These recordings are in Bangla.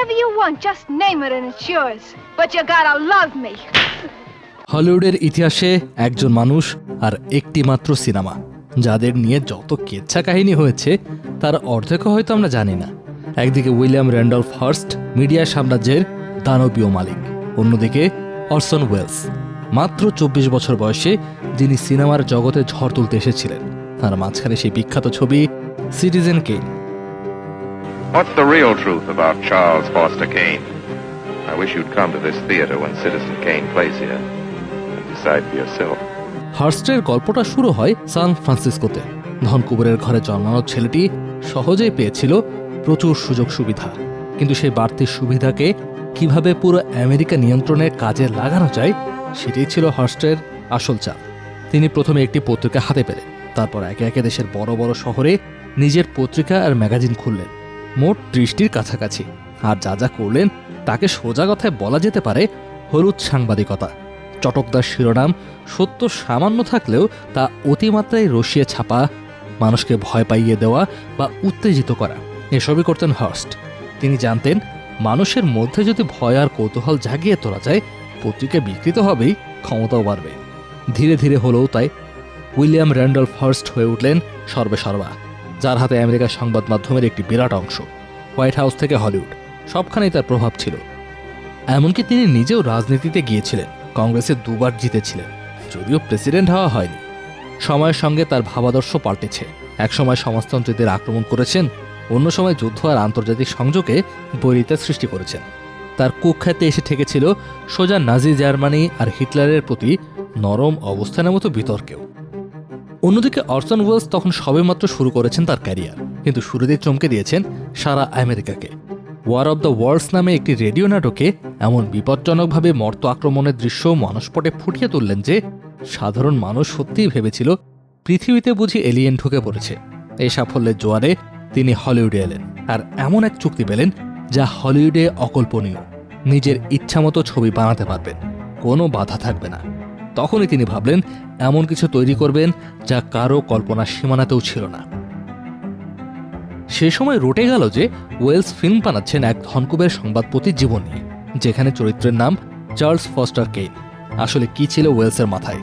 Whatever you want, just name it and it's yours. But you gotta love me. হলিউডের ইতিহাসে একজন মানুষ আর একটি মাত্র সিনেমা যাদের নিয়ে যত কেচ্ছা কাহিনী হয়েছে তার অর্ধেকও হয়তো আমরা জানি না একদিকে উইলিয়াম র্যান্ডলফ হার্স্ট মিডিয়া সাম্রাজ্যের দানবীয় মালিক অন্যদিকে অরসন ওয়েলস মাত্র চব্বিশ বছর বয়সে যিনি সিনেমার জগতে ঝড় তুলতে এসেছিলেন তার মাঝখানে সেই বিখ্যাত ছবি সিটিজেন কেন What's the real truth about Charles Foster Kane? I wish you'd come to this theater when Citizen Kane plays here and decide for yourself. হার্স্টের গল্পটা শুরু হয় সান ফ্রান্সিসকোতে ধনকুবেরের ঘরে জন্মানো ছেলেটি সহজেই পেয়েছিল প্রচুর সুযোগ সুবিধা। কিন্তু সেই বাড়তি সুবিধাকে কীভাবে পুরো আমেরিকা নিয়ন্ত্রণে কাজে লাগানো যায়, সেটাই ছিল হার্স্টের আসল চাপ তিনি প্রথমে একটি পত্রিকা হাতে পেলেন। তারপর একে একে দেশের বড় বড় শহরে নিজের পত্রিকা আর ম্যাগাজিন খুললেন। মোট দৃষ্টির কাছাকাছি। আর যা যা করলেন, তাকে সোজা কথায় বলা যেতে পারে হলুদ সাংবাদিকতা। চটকদার শিরোনাম সত্য সামান্য থাকলেও তা অতিমাত্রায় রসিয়ে ছাপা, মানুষকে ভয় পাইয়ে দেওয়া বা উত্তেজিত করা। এসবই করতেন হার্স্ট। তিনি জানতেন, মানুষের মধ্যে যদি ভয় আর কৌতূহল জাগিয়ে তোলা যায়, পত্রিকা বিকৃত হবেই, ক্ষমতাও বাড়বে। ধীরে ধীরে হলেও তাই। উইলিয়াম র্যান্ডলফ ফার্স্ট হয়ে উঠলেন সর্বে সর্বা যার হাতে আমেরিকার সংবাদ মাধ্যমের একটি বিরাট অংশ, হোয়াইট হাউস থেকে হলিউড, সবখানেই তার প্রভাব ছিল। এমনকি তিনি নিজেও রাজনীতিতে গিয়েছিলেন, কংগ্রেসে দুবার জিতেছিলেন, যদিও প্রেসিডেন্ট হওয়া হয়নি। সময়ের সঙ্গে তার ভাবাদর্শ পাল্টেছে। একসময় সমাজতন্ত্রীদের আক্রমণ করেছেন, অন্য সময় যুদ্ধ আর আন্তর্জাতিক সংযোগে বৈরিতা সৃষ্টি করেছেন। তার কুখ্যাতে এসে ঠেকেছিল সোজা নাজি জার্মানি আর হিটলারের প্রতি নরম অবস্থানের মতো বিতর্কেও। অন্যদিকে অর্সন ওয়েলস তখন সবেমাত্র শুরু করেছেন তার ক্যারিয়ার। কিন্তু শুরুতেই চমকে দিয়েছেন সারা আমেরিকাকে। ওয়ার অব দ্য ওয়ার্ল্ডস নামে একটি রেডিও নাটকে এমন বিপজ্জনকভাবে মর্ত আক্রমণের দৃশ্য মানসপটে ফুটিয়ে তুললেন যে, সাধারণ মানুষ সত্যিই ভেবেছিল, পৃথিবীতে বুঝি এলিয়েন ঢুকে পড়েছে। এই সাফল্যের জোয়ারে তিনি হলিউডে এলেন আর এমন এক চুক্তি পেলেন, যা হলিউডে অকল্পনীয়। নিজের ইচ্ছামতো ছবি বানাতে পারবেন, কোনো বাধা থাকবে না। তখনই তিনি ভাবলেন, এমন কিছু তৈরি করবেন যা কারও কল্পনা সীমানাতেও ছিল না। সে সময় রটে গেল যে ওয়েলস ফিল্ম বানাচ্ছেন এক ধনকুবের সংবাদপতির জীবন নিয়ে যেখানে চরিত্রের নাম চার্লস ফস্টার কেইন আসলে কি ছিল ওয়েলসের মাথায়?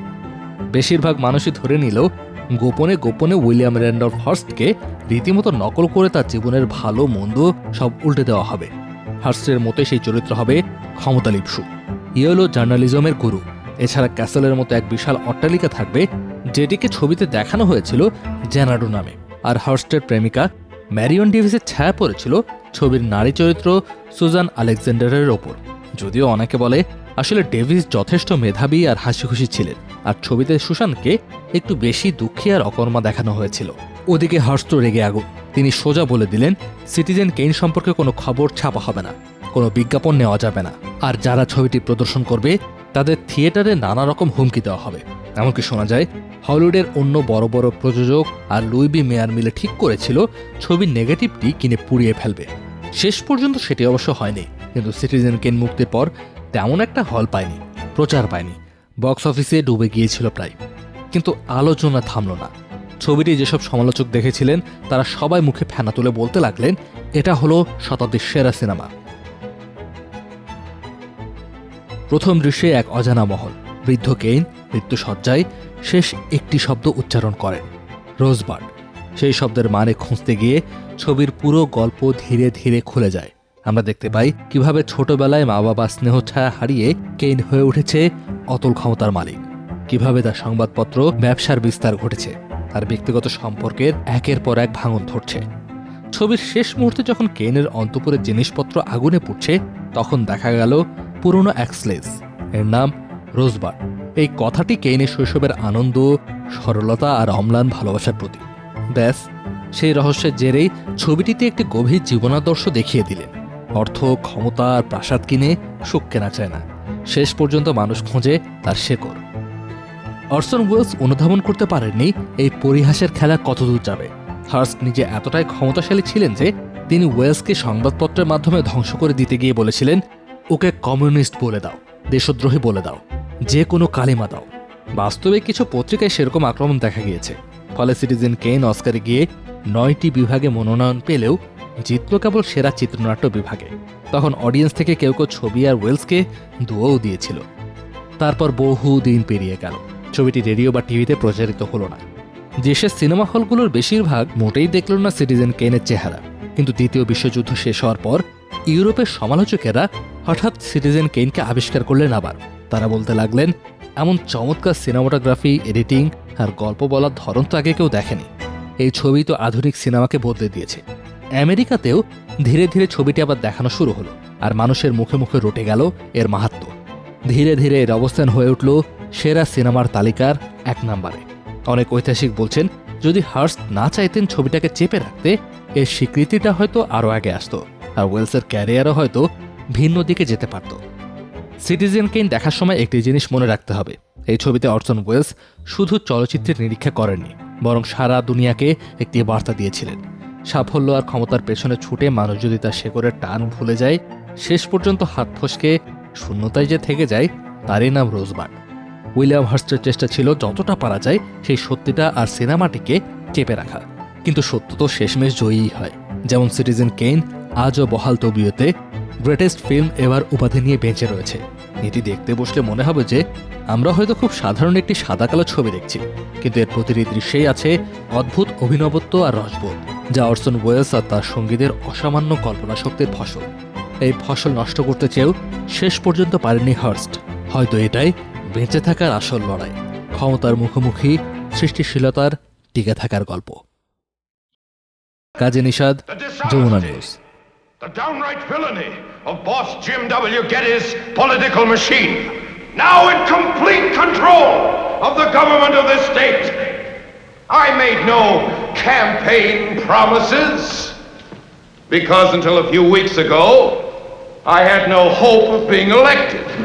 বেশিরভাগ মানুষই ধরে নিল, গোপনে গোপনে উইলিয়াম র্যান্ডলফ হর্স্টকে রীতিমতো নকল করে তার জীবনের ভালো, মন্দ সব উল্টে দেওয়া হবে। হার্স্টের মতে সেই চরিত্র হবে ক্ষমতালিপসু, ইয়েলো জার্নালিজমের গুরু। এছাড়া ক্যাসেলের মতো এক বিশাল অট্টালিকা থাকবে, যেটিকে ছবিতে দেখানো হয়েছিল জেনাডো নামে। আর হার্স্টের প্রেমিকা ম্যারিয়ন ডেভিসের ছায়া পড়েছিল ছবির নারী চরিত্র সুজান আলেকজান্ডারের ওপর। যদিও অনেকে বলে, আসলে ডেভিস যথেষ্ট মেধাবী আর হাসিখুশি ছিলেন, আর ছবিতে সুশানকে একটু বেশি দুঃখী আর অকর্মা দেখানো হয়েছিল। ওদিকে হর্স্ট রেগে আগুন। তিনি সোজা বলে দিলেন, সিটিজেন কেইন সম্পর্কে কোনো খবর ছাপা হবে না। কোনো বিজ্ঞাপন নেওয়া যাবে না। আর যারা ছবিটি প্রদর্শন করবে, তাদের থিয়েটারে নানা রকম হুমকি দেওয়া হবে। এমনকি শোনা যায়, হলিউডের অন্য বড় বড় প্রযোজক আর লুইবি মেয়ার মিলে ঠিক করেছিল ছবির নেগেটিভটি কিনে পুড়িয়ে ফেলবে। শেষ পর্যন্ত সেটি অবশ্য হয়নি, কিন্তু সিটিজেন কেন মুক্তির পর তেমন একটা হল পায়নি, প্রচার পায়নি, বক্স অফিসে ডুবে গিয়েছিল প্রায়। কিন্তু আলোচনা থামল না। ছবিটি যেসব সমালোচক দেখেছিলেন, তারা সবাই মুখে ফেনা তুলে বলতে লাগলেন, এটা হলো শতাব্দীর সেরা সিনেমা। প্রথম দৃশ্যে এক অজানা মহল। বৃদ্ধ কেইন মৃত্যুসজ্জায় শেষ একটি শব্দ উচ্চারণ করেন রোজবার্ড সেই শব্দের মানে খুঁজতে গিয়ে ছবির পুরো গল্প ধীরে ধীরে খুলে যায়। আমরা দেখতে পাই কীভাবে ছোটবেলায় মা বাবা স্নেহ ছায়া হারিয়ে কেইন হয়ে উঠেছে অতল ক্ষমতার মালিক। কীভাবে তার সংবাদপত্র, ব্যবসার বিস্তার ঘটেছে, তার ব্যক্তিগত সম্পর্কের একের পর এক ভাঙন ধরছে। ছবির শেষ মুহূর্তে যখন কেইনের অন্তপুরের জিনিসপত্র আগুনে পুড়ছে, তখন দেখা গেল পুরনো অ্যাক্সলেস। এর নাম রোজবার্ড এই কথাটি কেইনের শৈশবের আনন্দ, সরলতা আর অম্লান ভালোবাসার প্রতীক। ব্যাস, সেই রহস্যের জেরেই ছবিটিতে একটি গভীর জীবনাদর্শ দেখিয়ে দিলেন। অর্থ, ক্ষমতা আর প্রাসাদ কিনে সুখ কেনা চায় না। শেষ পর্যন্ত মানুষ খোঁজে তার শেকড়। অর্সন ওয়েলস অনুধাবন করতে পারেননি এই পরিহাসের খেলা কতদূর যাবে। হার্স্ট নিজে এতটাই ক্ষমতাশালী ছিলেন যে তিনি ওয়েলসকে সংবাদপত্রের মাধ্যমে ধ্বংস করে দিতে গিয়ে বলেছিলেন ওকে কমিউনিস্ট বলে দাও, দেশদ্রোহী বলে দাও, যে কোনো কালিমা দাও। বাস্তবে কিছু পত্রিকায় সেরকম আক্রমণ দেখা গিয়েছে। ফলে সিটিজেন কেন অস্কারে গিয়ে নয়টি বিভাগে মনোনয়ন পেলেও জিতল কেবল সেরা চিত্রনাট্য বিভাগে। তখন অডিয়েন্স থেকে কেউ কেউ ছবি আর ওয়েলসকে দুও দিয়েছিল। তারপর বহু দিন পেরিয়ে গেল। ছবিটি রেডিও বা টিভিতে প্রচারিত হলো না। দেশের সিনেমা হলগুলোর বেশিরভাগ মোটেই দেখল না সিটিজেন কেনের চেহারা। কিন্তু দ্বিতীয় বিশ্বযুদ্ধ শেষ হওয়ার পর ইউরোপের সমালোচকেরা হঠাৎ সিটিজেন কেইনকে আবিষ্কার করলেন আবার। তারা বলতে লাগলেন, এমন চমৎকার সিনেমাটোগ্রাফি, এডিটিং আর গল্প বলার ধরন তো আগে কেউ দেখেনি। এই ছবি তো আধুনিক সিনেমাকে বদলে দিয়েছে। আমেরিকাতেও ধীরে ধীরে ছবিটি আবার দেখানো শুরু হলো আর মানুষের মুখে মুখে রটে গেল এর মাহাত্ম্য ধীরে ধীরে এর অবস্থান হয়ে উঠল সেরা সিনেমার তালিকার এক নম্বরে। অনেক ঐতিহাসিক বলছেন, যদি হার্স না চাইতেন ছবিটাকে চেপে রাখতে, এর স্বীকৃতিটা হয়তো আরও আগে আসতো। আর ওয়েলসের ক্যারিয়ারও হয়তো ভিন্ন দিকে যেতে পারত। সিটিজেন কেইন দেখার সময় একটি জিনিস মনে রাখতে হবে। এই ছবিতে অর্সন ওয়েলস শুধু চলচ্চিত্রের নিরীক্ষা করেননি, বরং সারা দুনিয়াকে একটি বার্তা দিয়েছিলেন। সাফল্য আর ক্ষমতার পেছনে ছুটে মানুষ যদি তার শেকড়ের টান ভুলে যায়, শেষ পর্যন্ত হাত ফসকে শূন্যতায় যে থেকে যায়, তারই নাম রোজবার্ড উইলিয়াম হার্স্টের চেষ্টা ছিল যতটা পারা যায় সেই সত্যিটা আর সিনেমাটিকে চেপে রাখা। কিন্তু সত্য তো শেষমেশ জয়ী হয়। যেমন সিটিজেন কেইন আজও বহাল তবিয়তে গ্রেটেস্ট ফিল্ম এবার উপাধি নিয়ে বেঁচে রয়েছে। এটি দেখতে বসলে মনে হবে যে, আমরা হয়তো খুব সাধারণ একটি সাদা কালো ছবি দেখছি, কিন্তু এর প্রতিটি দৃশ্যেই আছে অদ্ভুত অভিনবত্ব আর রসবোধ, যা অর্সন ওয়েলস আর তার সঙ্গীদের অসামান্য কল্পনা শক্তির ফসল। এই ফসল নষ্ট করতে চেয়েও শেষ পর্যন্ত পারেনি হার্স্ট। হয়তো এটাই বেঁচে থাকার আসল লড়াই, ক্ষমতার মুখোমুখি, সৃষ্টিশীলতার টিকে থাকার গল্প। কাজে Nishad, Jamuna news. The downright villainy of boss Jim W. Getty's political machine, now in complete control of the government of this state. I made no campaign promises because until a few weeks ago, I had no hope of being elected.